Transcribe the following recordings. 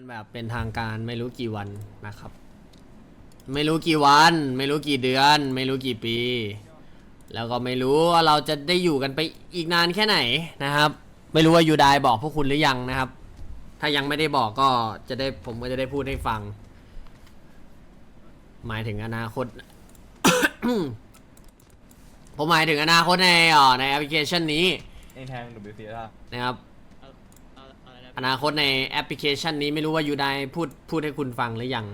กันแบบเป็นทางการไม่รู้กี่วันนะครับ ไม่รู้กี่วัน ไม่รู้กี่เดือน ไม่รู้กี่ปี แล้วก็ไม่รู้ว่าเราจะได้อยู่กันไปอีกนานแค่ไหนนะครับ ไม่รู้ว่ายูไดบอกพวกคุณหรือยังนะครับ ถ้ายังไม่ได้บอกก็จะได้ผมก็จะได้พูดให้ฟัง หมายถึงอนาคต ผมหมายถึงอนาคตในเอ่อในแอปพลิเคชันนี้เองแทง WC แล้วนะครับเอนาคตในแอปพลิเคชันนี้ไม่รู้ว่ายูไดพูดพูดให้คุณฟังหรือยัง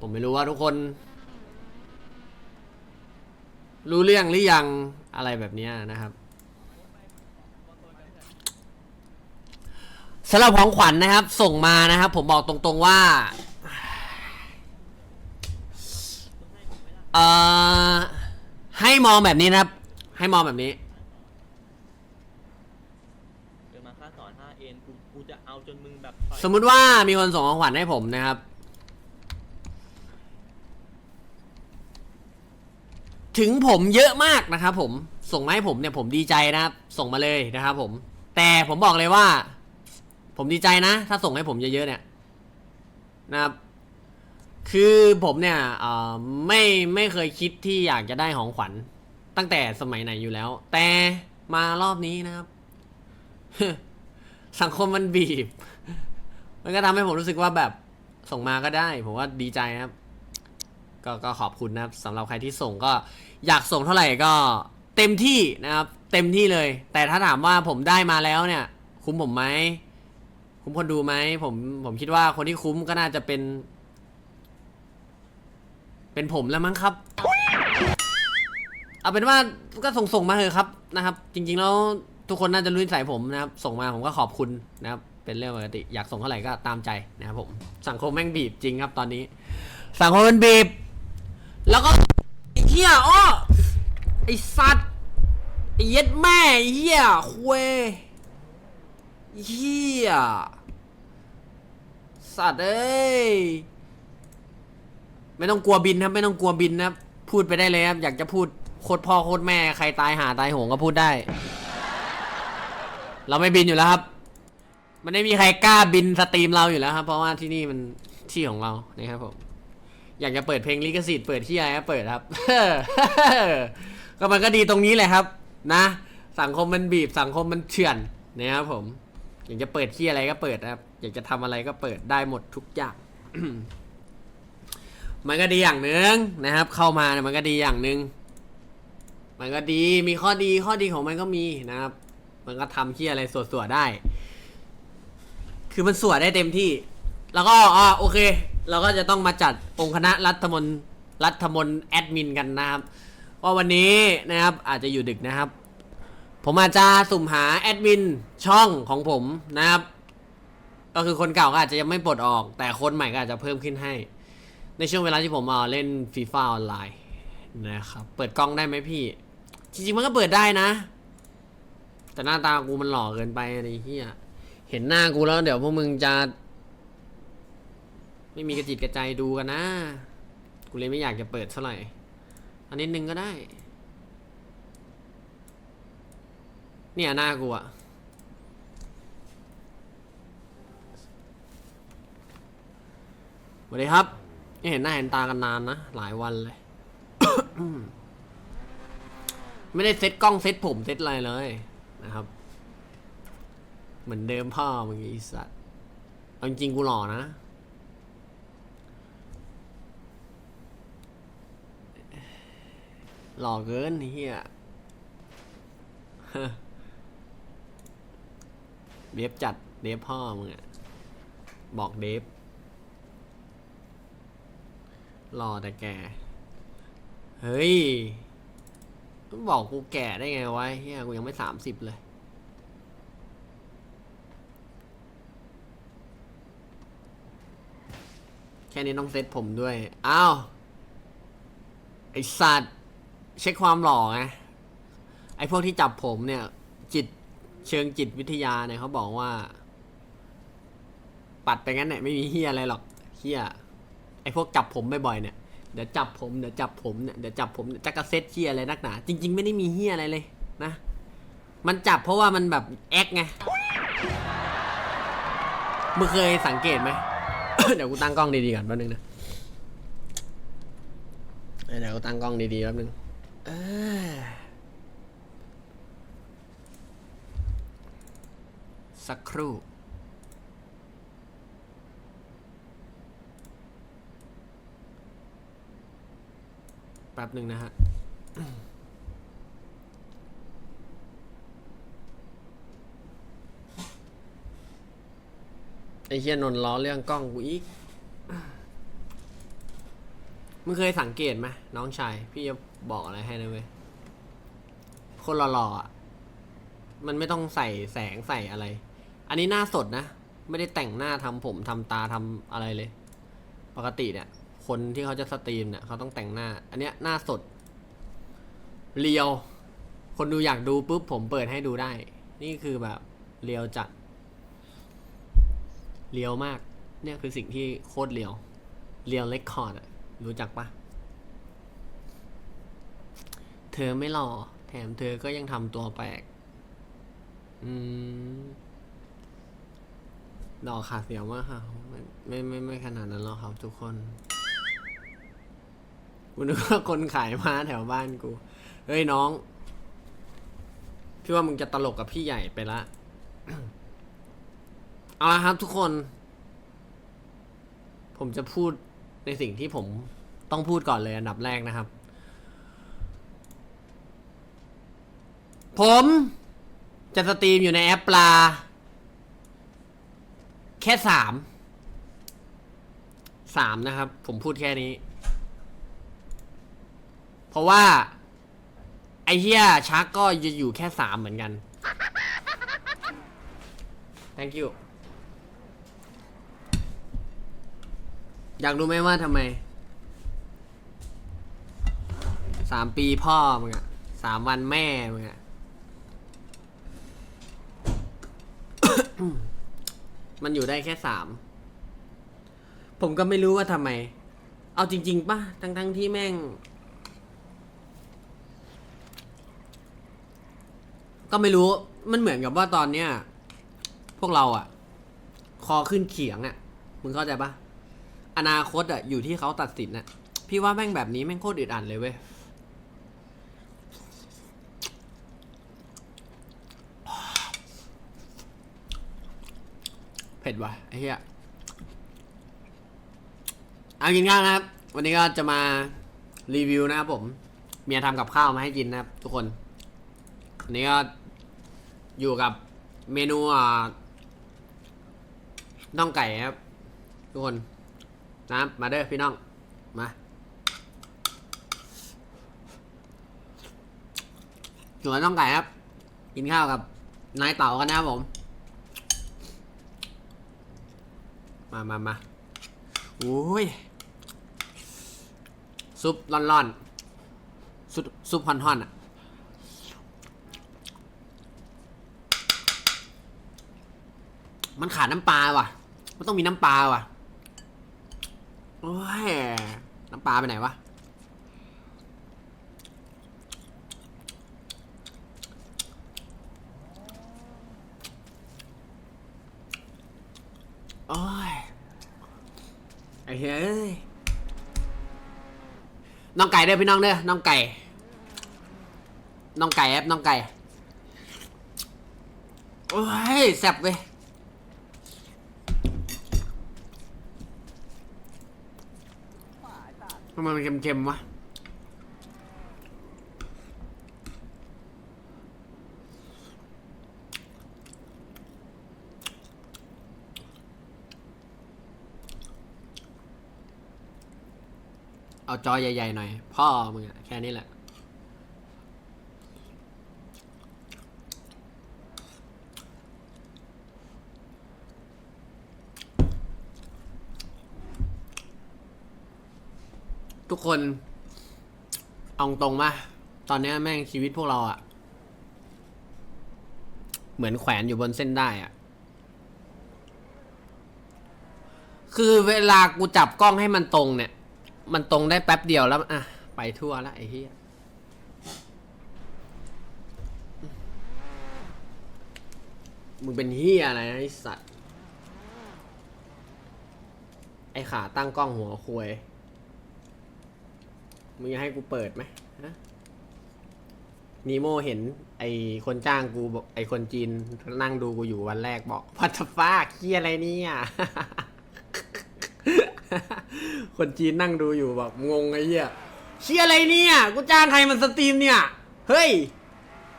ผมไม่รู้ว่าทุกคน รู้เรื่องหรือยังอะไรแบบนี้นะครับสำหรับของขวัญนะครับ ส่งมานะครับ ผมบอกตรงๆว่าเอ่อให้มองแบบนี้นะครับ ให้มองแบบนี้ เดินมาค่าสอน5เอ็นกูกูจะเอาจนมึงแบบ สมมุติว่ามีคนส่งของขวัญให้ผมนะครับ ถึงผมเยอะมากนะครับผมส่งมาให้ผมเนี่ยผมดีใจนะครับ ส่งมาเลยนะครับผม แต่ผมบอกเลยว่า ผมดีใจนะ ถ้าส่งให้ผมเยอะๆเนี่ยนะครับ คือผมเนี่ยไม่ไม่เคยคิดที่อยากจะได้ของขวัญ ตั้งแต่สมัยไหนอยู่แล้ว แต่มารอบนี้นะครับ สังคมมันบีบ มันก็ทำให้ผมรู้สึกว่าแบบส่งมาก็ได้ ผมว่าดีใจนะครับ ก็ก็ขอบคุณนะครับสำหรับใครที่ส่งก็อยากส่งเท่าไหร่ก็เต็มที่นะครับ เต็มที่เลย แต่ถ้าถามว่าผมได้มาแล้วเนี่ย คุ้มผมไหมคุ้มคนดูไหมผมผมคิดว่าคนที่คุ้มก็น่าจะเป็น เป็นผมแล้วมั้งครับ เอาเป็นว่าก็ส่งส่งมาเถอะครับนะครับ จริง ๆ แล้วทุกคนน่าจะรู้นิสัยผมนะครับ ส่งมาผมก็ขอบคุณนะครับ เป็นเรื่องปกติ อยากส่งเท่าไหร่ก็ตามใจนะครับผม สังคมแม่งบีบจริงครับตอนนี้ สังคมมันบีบ แล้วก็ไอ้เหี้ยอ้อไอ้สัตว์ไอ้เย็ดแม่ไอ้เหี้ยคุยเหี้ยสัตว์เอ้ยไม่ต้องกลัวบินครับ ไม่ต้องกลัวบินนะครับพูดไปได้เลยครับ อยากจะพูดโคตรพ่อโคตรแม่ใครตายหาตายโหงก็พูดได้ เราไม่บินอยู่แล้วครับ มันไม่มีใครกล้าบินสตรีมเราอยู่แล้วครับ เพราะว่าที่นี่มันที่ของเรานะครับผมอยากจะเปิดเพลงลิขสิทธิ์เปิดที่อะไรก็เปิดครับ ก็มันก็ดีตรงนี้แหละครับ นะ สังคมมันบีบสังคมมันเถื่อนนะครับผม อยากจะเปิดที่อะไรก็เปิดครับ อยากจะทำอะไรก็เปิดได้หมดทุกอย่าง มันก็ดีอย่างหนึ่งนะครับ เข้ามาเนี่ยมันก็ดีอย่างหนึ่งมันก็ดีมีข้อดีข้อดีของมันก็มีนะครับ มันก็ทำที่อะไรสวดๆได้ คือมันสวดได้เต็มที่ แล้วก็อ่าโอเค เราก็จะต้องมาจัดองค์คณะรัฐมนรัฐมนแอดมินกันนะครับว่าวันนี้นะครับอาจจะอยู่ดึกนะครับ ผมอาจจะสุ่มหาแอดมินช่องของผมนะครับ ก็คือคนเก่าก็อาจจะยังไม่ปลดออก แต่คนใหม่ก็อาจจะเพิ่มขึ้นให้ ในช่วงเวลาที่ผมเอาเล่นฟีฟ่าออนไลน์นะครับ เปิดกล้องได้ไหมพี่ จริงๆมันก็เปิดได้นะ แต่หน้าตากูมันหล่อเกินไปอะไรเฮีย เห็นหน้ากูแล้วเดี๋ยวพวกมึงจะ ไม่มีกระจิตกระใจดูกันนะ กูเลยไม่อยากจะเปิดเท่าไหร่ อันนิดนึงก็ได้ เนี่ยหน้ากูอะสวัสดีครับไม่เห็นหน้าเห็นตากันนานนะ หลายวันเลย ไม่ได้เซ็ตกล้องเซ็ตผมเซ็ตอะไรเลยนะครับ เหมือนเดิมพ่อมึงไอีสัตว์เอาจริงๆกูหล่อนะ หล่อเกินเฮียเดฟจัดเดฟพ่อมึงอะบอกเดฟหล่อแต่แกเฮ้ย บอกกูแก่ได้ไงวะเฮียกูยังไม่สามสิบเลย แค่นี้ต้องเซตผมด้วย อ้าว ไอสัตว์ เช็คความหล่อไง ไอพวกที่จับผมเนี่ย จิตเชิงจิตวิทยาเนี่ยเขาบอกว่า ปัดไปงั้นเนี่ยไม่มีเฮียอะไรหรอกเฮียไอพวกจับผมบ่อยๆเนี่ย เดี๋ยวจับผม เดี๋ยวจับผมเนี่ย เดี๋ยวจับผมจะกระเซ็ตเฮียอะไรนักหนา จริง ๆ ไม่ได้มีเฮียอะไรเลยนะ มันจับเพราะว่ามันแบบแอคไงมึงเคยสังเกตไหม เดี๋ยวกูตั้งกล้องดีๆก่อนแป๊บนึงนะเดี๋ยวกูตั้งกล้องดีๆแป๊บนึงสักครู่แป๊บหนึ่งนะฮะ ไอ้เฮียนนท์ล้อเรื่องกล้องกูอีก มึงเคยสังเกตไหมน้องชาย พี่จะบอกอะไรให้นะเว้ย คนหล่อๆอะ มันไม่ต้องใส่แสงใส่อะไร อันนี้หน้าสดนะ ไม่ได้แต่งหน้าทำผมทำตาทำอะไรเลย ปกติเนี่ย คนที่เขาจะสตรีมเนี่ยเขาต้องแต่งหน้า อันเนี้ยหน้าสด เรียว คนดูอยากดูปุ๊บผมเปิดให้ดูได้ นี่คือแบบเรียวจัด เรียวมาก เนี่ยคือสิ่งที่โคตรเรียวเรียวเลคคอร์ดอะรู้จักปะเธอไม่หล่อ แถมเธอก็ยังทำตัวแปลก อืมดอกขาดเสียวมากค่ะ ไม่ไม่ไม่ไม่ขนาดนั้นหรอกครับทุกคนกูนึกว่าคนขายม้าแถวบ้านกู เฮ้ยน้อง พี่ว่ามึงจะตลกกับพี่ใหญ่ไปละ เอาละครับทุกคน ผมจะพูดในสิ่งที่ผมต้องพูดก่อนเลยอันดับแรกนะครับ ผมจะสตรีมอยู่ในแอปปลา แค่สามสามนะครับ ผมพูดแค่นี้ เพราะว่า ไอเฮียชักก็จะอยู่แค่สามเหมือนกัน thank you อยากรู้ไหมว่าทำไมสามปีพ่อมึงอะสามวันแม่มึงอะมันอยู่ได้แค่สามผมก็ไม่รู้ว่าทำไม เอาจริง ๆป่ะ ทั้งๆที่แม่ง ก็ไม่รู้ มันเหมือนกับว่าตอนเนี้ย พวกเราอะคอขึ้นเขียงอะมึงเข้าใจปะ อนาคตอะอยู่ที่เขาตัดสินอะพี่ว่าแม่งแบบนี้แม่งโคตรอึดอัดเลยเว้ยเผ็ดว่ะไอ้เหี้ยเอากินข้าวนะครับ วันนี้ก็จะมารีวิวนะครับผม เมียทำกับข้าวมาให้กินนะครับ ทุกคนวันนี้ก็อยู่กับเมนูอ่าน่องไก่ครับ ทุกคน นะมาเด้อพี่น้อง มาอยู่กับน่องไก่ครับ กินข้าวกับ นายเต๋ากันนะครับผม มามามาโอ้ย ซุปร้อนๆ ซุปซุปฮอนๆอะมันขาดน้ำปลาว่ะ มันต้องมีน้ำปลาว่ะ โอ้ยน้ำปลาไปไหนวะโอ้ยไอ้เฮ้ยน้องไก่เด้อพี่น้องเด้อน้องไก่ น้องไก่แอปน้องไก่ โอ้ยแซ่บเว้ยำไมมันเค็มๆวะเอาจอใหญ่ๆหน่อย พ่อมึงอะแค่นี้แหละ คน เอาตรงมาตอนนี้แม่งชีวิตพวกเราอะเหมือนแขวนอยู่บนเส้นได้อะคือเวลากูจับกล้องให้มันตรงเนี่ย มันตรงได้แป๊บเดียวแล้วอะไปทั่วแล้วไอ้เหี้ยมึงเป็นเหี้ยอะไรนะไอ้สัตว์ ไอขาตั้งกล้องหัวควย มึงจะให้กูเปิดไหมฮะนีโมเห็น ไอคนจ้างกูบอกไอคนจีนนั่งดูกูอยู่วันแรกบอกพัทฟ้าเคียอะไรเนี่ย คนจีนนั่งดูอยู่แบบงงไอ้เหี้ยเชียอะไรเนี่ย กูจ้างใครมันสตรีมเนี่ย เฮ้ย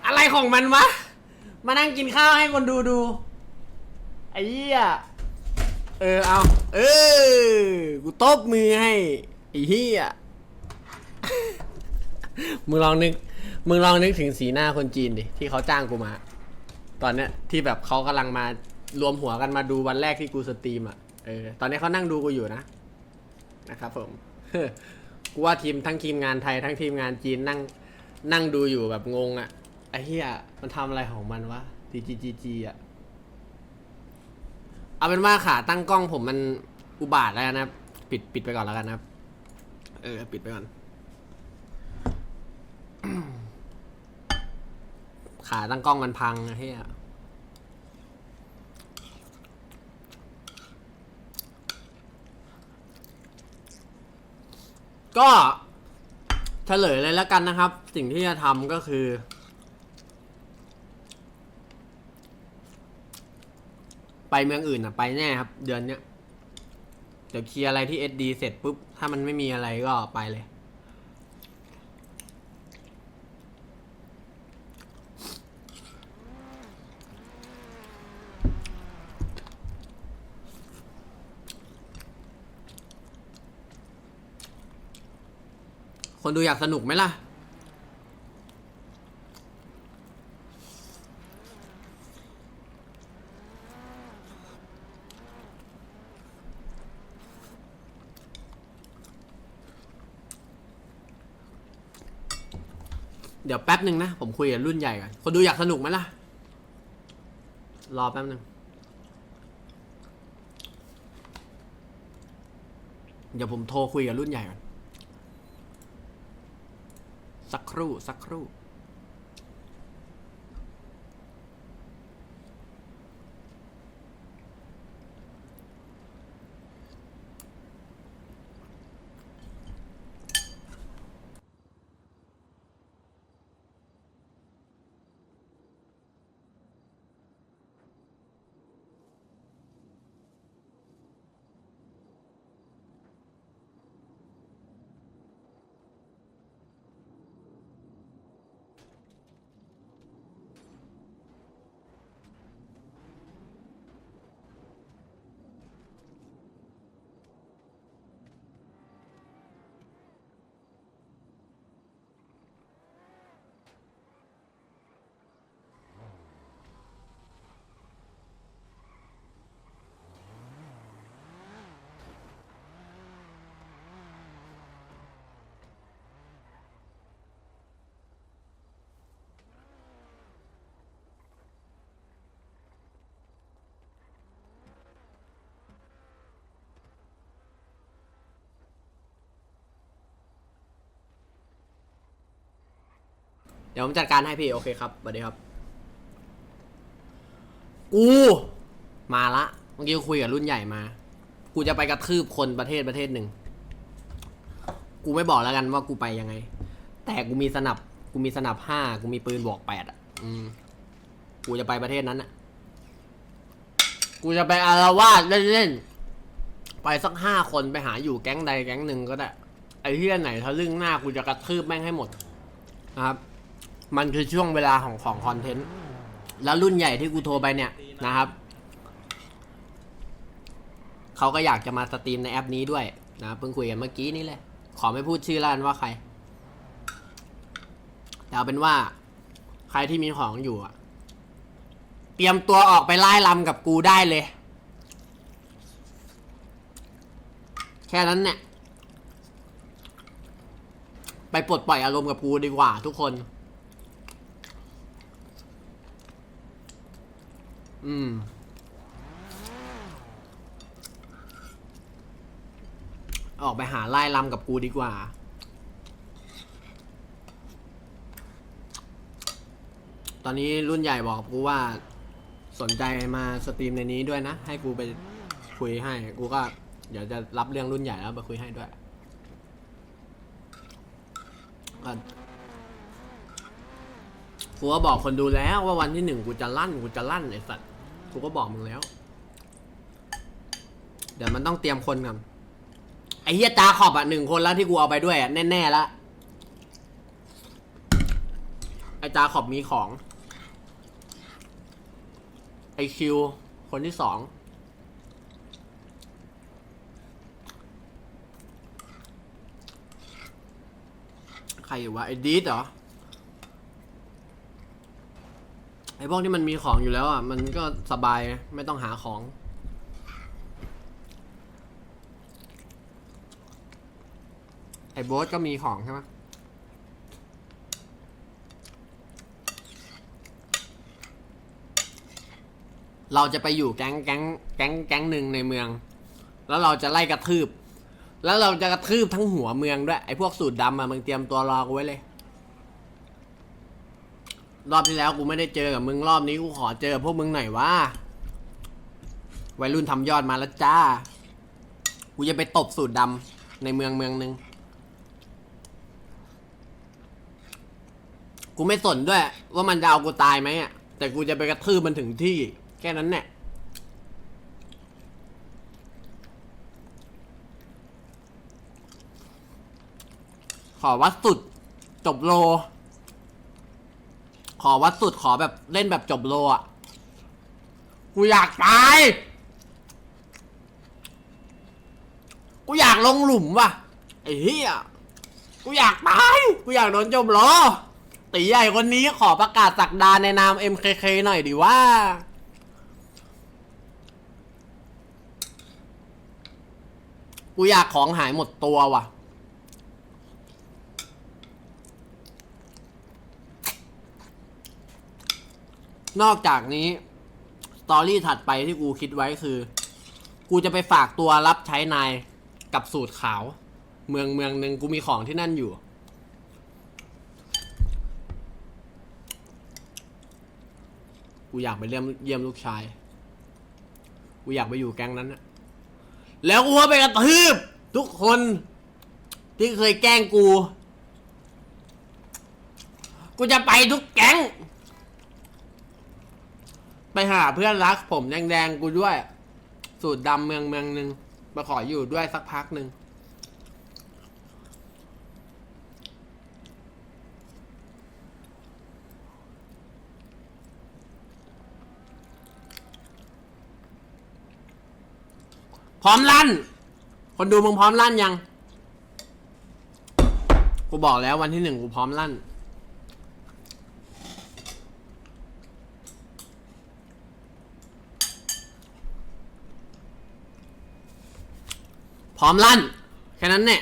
อะไรของมันวะ มานั่งกินข้าวให้คนดูดู ไอ้เหี้ย เออเอา เออ กูตบมือให้ไอ้เหี้ย มึงลองนึก มึงลองนึกถึงสีหน้าคนจีนดิที่เขาจ้างกูมา ตอนเนี้ยที่แบบเขากำลังมารวมหัวกันมาดูวันแรกที่กูสตรีมอะเออตอนนี้เขานั่งดูกูอยู่นะ นะครับผม กูว่าทีมทั้งทีมงานไทยทั้งทีมงานจีนนั่ง นั่งดูอยู่แบบงงอะไอ้เหี้ยมันทำอะไรของมันวะจีจีจีจีอะ เอาเป็นว่าขาตั้งกล้องผมมันอุบาทแล้วนะครับ ปิดปิดไปก่อนแล้วกันนะครับ เออ ปิดไปก่อน ขาตั้งกล้องมันพังไอ้เฮียก็เฉลยเลยแล้วกันนะครับ สิ่งที่จะทำก็คือ ไปเมืองอื่นอะ ไปแน่ครับ เดือนเนี้ย เดี๋ยวเคลียร์อะไรที่ SD เสร็จปุ๊บ ถ้ามันไม่มีอะไรก็ไปเลย คนดูอยากสนุกไหมล่ะ เดี๋ยวแป๊บหนึ่งนะ ผมคุยกับรุ่นใหญ่ก่อนคนดูอยากสนุกไหมล่ะ รอแป๊บหนึ่งเดี๋ยวผมโทรคุยกับรุ่นใหญ่ก่อน สักครู่สักครู่ เดี๋ยวผมจัดการให้พี่ โอเคครับสวัสดีครับ กู มาละ เมื่อกี้คุยกับรุ่นใหญ่มา กูจะไปกระทืบคนประเทศประเทศหนึ่ง กูไม่บอกแล้วกันว่ากูไปยังไง แต่กูมีสนับ กูมีสนับห้า กูมีปืนบวกแปดอะ อืม กูจะไปประเทศนั้นอะ กูจะไปอารวาสเล่นๆ ไปสักห้าคนไปหาอยู่แก๊งใดแก๊งหนึ่งก็ได้ ไอ้เฮียไหนทะลึ่งหน้ากูจะกระทืบแม่งให้หมดนะครับ มันคือช่วงเวลาของของคอนเทนต์ แล้วรุ่นใหญ่ที่กูโทรไปเนี่ยนะครับ เขาก็อยากจะมาสตรีมในแอปนี้ด้วยนะเพิ่งคุยกันเมื่อกี้นี่เลย ขอไม่พูดชื่อแล้วกันว่าใคร แต่เอาเป็นว่า ใครที่มีของอยู่อะเตรียมตัวออกไปไล่ลำกับกูได้เลย แค่นั้นเนี่ย ไปปลดปล่อยอารมณ์กับกูดีกว่าทุกคน อืม ออกไปหาไล่ลำกับกูดีกว่า ตอนนี้รุ่นใหญ่บอกกูว่า สนใจมาสตรีมในนี้ด้วยนะ ให้กูไปคุยให้ กูก็ เดี๋ยวจะรับเรื่องรุ่นใหญ่แล้วไปคุยให้ด้วยก็กูก็บอกคนดูแล้วว่าวันที่หนึ่งกูจะลั่นกูจะลั่นไอ้สัตว์ กูก็บอกมึงแล้ว เดี๋ยวมันต้องเตรียมคนกันไอ้เฮียจาขอบอะหนึ่งคนแล้วที่กูเอาไปด้วยอะแน่ๆแล้วไอ้จาขอบมีของ ไอคิว คนที่สองใครอยู่วะไอดีดเหรอ ไอ้พวกที่มันมีของอยู่แล้วอะ มันก็สบายไม่ต้องหาของ ไอ้โบ๊ทก็มีของใช่ไหมเราจะไปอยู่แก๊งแก๊งแก๊งแก๊งหนึ่งในเมือง แล้วเราจะไล่กระทืบ แล้วเราจะกระทืบทั้งหัวเมืองด้วยไอ้พวกสูตรดำอะมึงเตรียมตัวรอกูไว้เลย รอบที่แล้วกูไม่ได้เจอกับมึงรอบนี้กูขอเจอพวกมึงหน่อยว่าวัยรุ่นทำยอดมาแล้วจ้า กูจะไปตบสูตรดำในเมืองเมืองหนึ่งกูไม่สนด้วย ว่ามันจะเอากูตายไหมอะ แต่กูจะไปกระทืบมันถึงที่ แค่นั้นแหละขอวัดสุด จบโล ขอวัดสุดขอแบบเล่นแบบจบโลอะ กูอยากตาย กูอยากลงหลุมว่ะ ไอ้เหี้ย กูอยากตาย กูอยากโดนจบโลตีใหญ่คนนี้ขอประกาศสักดาในนาม MKK หน่อยดิว่า กูอยากของหายหมดตัวว่ะ นอกจากนี้สตอรี่ถัดไปที่กูคิดไว้คือ กูจะไปฝากตัวรับใช้นายกับสูตรขาว เมืองเมืองหนึ่งกูมีของที่นั่นอยู่ กูอยากไปเยี่ยมเยี่ยมลูกชาย กูอยากไปอยู่แก๊งนั้นนะแล้วกูก็ไปกระทืบทุกคน ที่เคยแกล้งกู กูจะไปทุกแก๊ง ไปหาเพื่อนรักผมแดงๆกูด้วย สูตรดำเมืองเมืองหนึ่งมาขออยู่ด้วยสักพักหนึ่งพร้อมลั่น คนดูมึงพร้อมลั่นยัง กูบอกแล้ววันที่หนึ่งกูพร้อมลั่น พร้อมลั่น แค่นั้นเนี่ย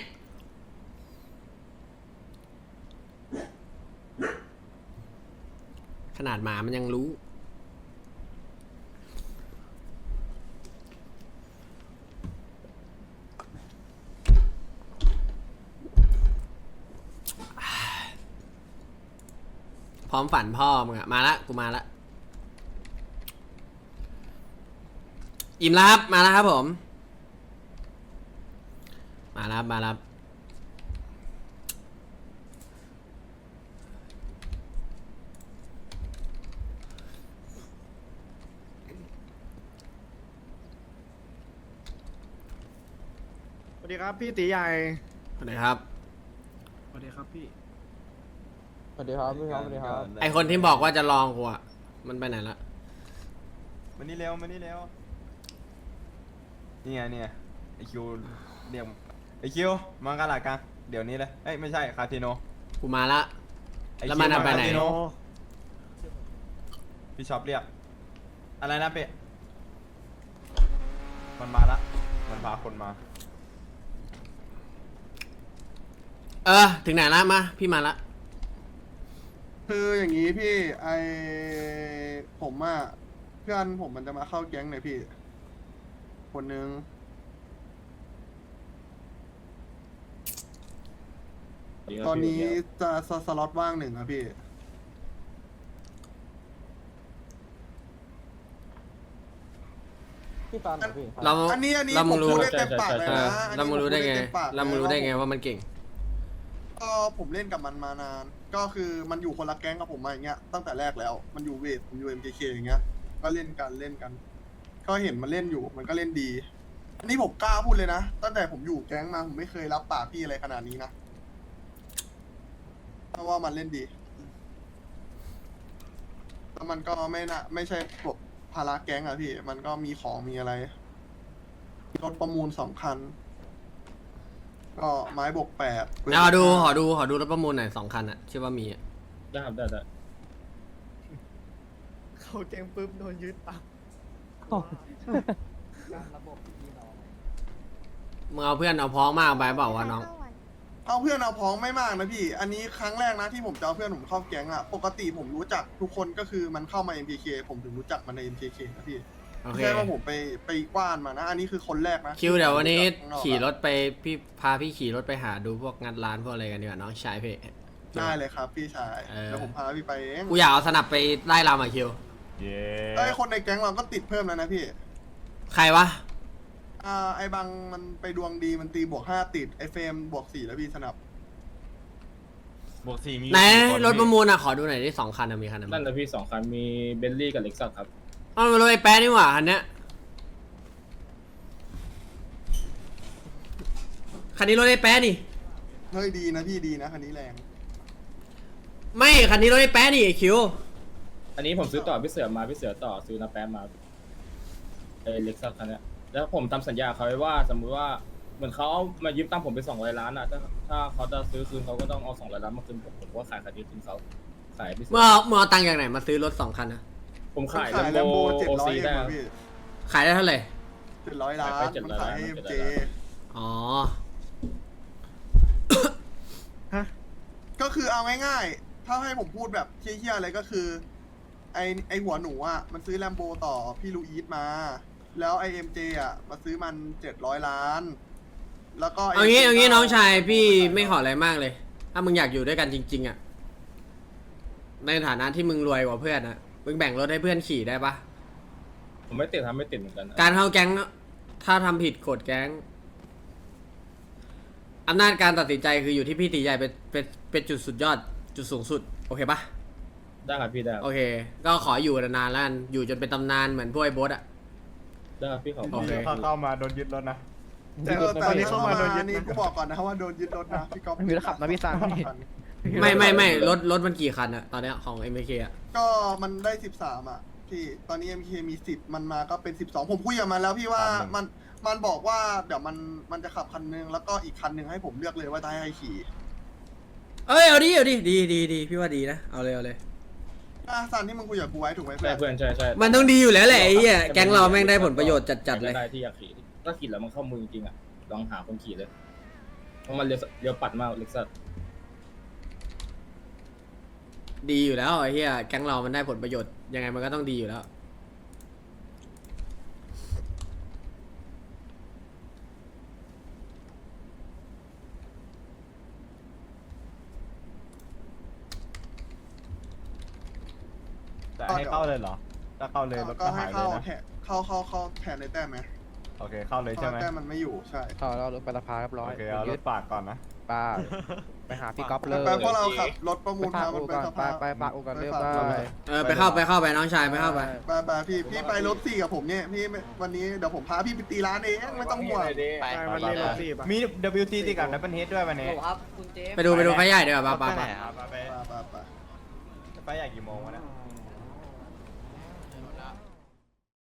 ขนาดหมามันยังรู้ พร้อมฝันพ่อมึงอะมาละกูมาละอิ่มแล้วครับ มาแล้วครับผม รับมาแล้วครับสวัสดีครับพี่ตีใหญ่ สวัสดีครับ สวัสดีครับพี่ สวัสดีครับพี่ครับสวัสดีครับไอคนที่บอกว่าจะลองกูอะมันไปไหนละมานี่เร็วมานี่เร็วนี่ไงเนี่ยไอคิวเรียก ไอคิวมังกรลากังเดี๋ยวนี้เลยเอ้ยไม่ใช่คาทิโนกูมาละไอแล้วคิมันเอาไปไหนคาทิโพี่ชอบเรียกอะไรนะเป๊ะมันมาละมันพาคนมาเออ ถึงไหนละมา พี่มาละ คืออย่างนี้พี่ไอผมอะเพื่อนผมมันจะมาเข้าแก๊งเนี่ยพี่ คนนึง ตอนนี้จะสสล็อตว่างหนึ่งอะพี่อพี่ฟังหน่อยพี่เราอันนี้อันนี้เราผมึมงรู้พูดได้เต็มปากเลยเออนะอันเรานี้มึงรู้ได้ไง ผพูเต็มปากลยเรามึงรู้ได้ไงว่ามันเก่ง ก็ผมเล่นกับมันมานาน ก็คือมันอยู่คนละแก๊งกับผมมาอย่างเงี้ยตั้งแต่แรกแล้ว มันอยู่เวทผมอยู่ MKK อย่างเงี้ย ก็เล่นกันเล่นกัน ก็เห็นมันเล่นอยู่มันก็เล่นดี อันนี้ผมกล้าพูดเลยนะ ตั้งแต่ผมอยู่แก๊งมาผมไม่เคยรับปากพี่อะไรขนาดนี้นะ เพราะว่ามันเล่นดีแล้วมันก็ไม่น่าไม่ใช่พวกภาระแก๊งอะพี่ มันก็มีของมีอะไรรถประมูลสองคัน ก็ไม้บวกแปดเอาดูขอดูขอดูรถประมูลหน่อยสองคันอะที่ว่ามีอะได้ครับได้ได้เข้าแกงปุ๊บโดนยึดตังมึงเอาเพื่อนเอาพ้องมากไปเปล่าวะน้อง เอาเพื่อนเอาพ้องไม่มากนะพี่ อันนี้ครั้งแรกนะที่ผมจะเอาเพื่อนผมเข้าแก๊งอะปกติผมรู้จักทุกคนก็คือมันเข้ามา MPK ผมถึงรู้จักมันใน MPK นะพี่โอไม่เค ใช่ว่าผมไปไปกว้านมานะ อันนี้คือคนแรกนะคิวเดี๋ยววันนี้ที่ผมรู้จักข้างนอกอะขี่รถไปพี่พาพี่ขี่รถไปหาดูพวกงานร้านพวกอะไรกันดีกว่าน้องชายพี่ได้เลยครับพี่ชายเออ เดี๋ยวผมพาพี่ไปเองกูอยากเอาสนับไปไล่ลำอะคิว เย้ไอ้ยคนในแก๊งเราก็ติดเพิ่มแล้วนะพี่ ใครวะ อ่าไอ้บังมันไปดวงดีมันตีบวกห้าติด ไอ้เฟรมบวกสี่แล้วพี่สนับ บวกสี่มีไหนกี่ครถประมูลอะขอดูหน่อยที่สองคันอะมีคันไหนนั่บ้างนนะพี่สองคันมีเบนลี่กับเล็กซัสครับ อ๋อมันรถไอ้แป๊ะนี่หว่าคันเนี้ยคันนี้รถไอ้แป๊ะนี่ เฮ้ยดีนะพี่ดีนะคันนี้แรง ไม่คันนี้รถไอ้แป๊ะนี่ไอ้คิวอันนี้ผมซื้อต่อพี่เสือมาพี่เสือต่อซื้อนาแป๊มมาเอเล็กซัสคันเนี้ย แล้วผมทำสัญญาเขาไว้ว่า สมมุติว่าเหมือนเขาเอามายืมตังค์ผมไปสองร้อยล้านอะถ้าถ้าเขาจะซื้อคืนเขาก็ต้องเอาสองร้อยล้านมาคืนผมผมก็ขายคันนี้คืนเขาขายพี่เสืเมื่อเมื่อเอาตังค์จากไหนมาซื้อรถสองคันนะผมขายขายแลแลมมโบโบเจ็ดโอร้อยซีเองได้เหรอพี่ขายได้เท่าไหร่เจ็ดร้อยล้านขายไปมันขายให้700เจล้านอ๋อ ก็คือเอาง่ายๆ ถ้าให้ผมพูดแบบเชี่ยๆอะไรก็คือ ไอไอหัวหนูอะ มันซื้อแลมโบต่อพี่ลูอีทมา แล้วไอเอ็มเจอะมาซื้อมันเจ็ดร้อยล้าน แล้วก็ เอางี้ MJ เอางี้ก็น้องชายพี่ไม่ขออะไรมากเลย ถ้ามึงอยากอยู่ด้วยกันจริง ๆอะในฐานะที่มึงรวยกว่าเพื่อนอะมึงแบ่งรถให้เพื่อนขี่ได้ปะผมไม่ติดทำไม่ติดเหมือนกันการเข้าแก๊งถ้าทำผิดกฎแก๊งอำนาจการตัดสินใจคืออยู่ที่พี่ตีใหญ่เป็นเป็นเป็นจุดสุดยอดจุดสูงสุด โอเคปะได้ครับพี่ได้ครับ โอเค ก็ขออยู่นานๆแล้วกันอยู่จนเป็นตำนานเหมือนพวกไอ้โบสอะ ได้ครับพี่ขอบโอเคเข้าเข้ามาโดนยึดรถนะ แต่เออแต่นี้เข้ามาโดนยึดนี่กูบอกก่อนนะว่าโดนยึดรถนะพี่ก๊อฟไม่มีรถขับนะพี่ซันพี่ไม่ไม่ไม่รถรถมันกี่คันอะตอนเนี้ยของ m อ k อะก็มันได้สิบสามอะพี่ตอนนี้ MK มีสิบมันมาก็เป็นสิบสองผมคุยกับมันแล้วพี่ว่าครับ มันมันบอกว่าเดี๋ยวมันมันจะขับคันนึงแล้วก็อีกคันหนึ่งให้ผมเลือกเลยว่าจะให้ใครขี่ เอ้ยเอาดิเอาดิดีดีดีพี่ว่าดีนะเอาเลยเอาเลย อะซันที่มึงคุยกับกูไว้ถูกไหมเพื่ใช่อนเพื่อนใช่ใช่มันต้องดีอยู่แล้วแหละไอ้เหี้ยแก๊งเราแม่งได้ผลประโยชน์จัดๆเลย ได้ที่อยากขี่ถ้าขี่แล้วมันเข้ามือจริงๆอะลองหาคนขี่เลยเพราะมันเร็วเร็วปัดมากเล็กซัสดีอยู่แล้วไอ้เหี้ยแก๊งเรามันได้ผลประโยชน์ยังไงมันก็ต้องดีอยู่แล้ว ให้เข้าเลยเหรอถ้าเข้าเลยรถก็ก็ให้หายเลเข้ายนะ แทนเข้าเข้าเข้าแทนในแต้มไหมโอเคเข้าเลยเพใช่ราะไหมแต้มมันไม่อยู่ใช่เขาเรารถไปสภาเรียบร้อโอยเคเอารถปากก่อนนะ ป้าไปหาพี่ก๊อฟเลยไปเพราะเราขับรถประมูไปลพาพามัอูนไปก่อนสไปภาไปปาอูก่อนเร็วไปไปฝากเออไปเข้าไปเข้าไปน้องชายไปเข้าไป ไปไปพี่พี่ไปรถสี่กับผมเนี่ยพี่ไม่วันนี้เดี๋ยวผมพาพี่ไปตีร้านเองไม่ต้องห่วงไปมันเล่นรถสี่ปะ มี WT ติดกับ Double Head ด้วยวันนี้ครับคุณเจมส์ไปดูไปดูไฟใหญ่เดีกว่าป่ะป่ะป่ะไปไปไปไปไปไปอยากกี่โมงวะเนี่ย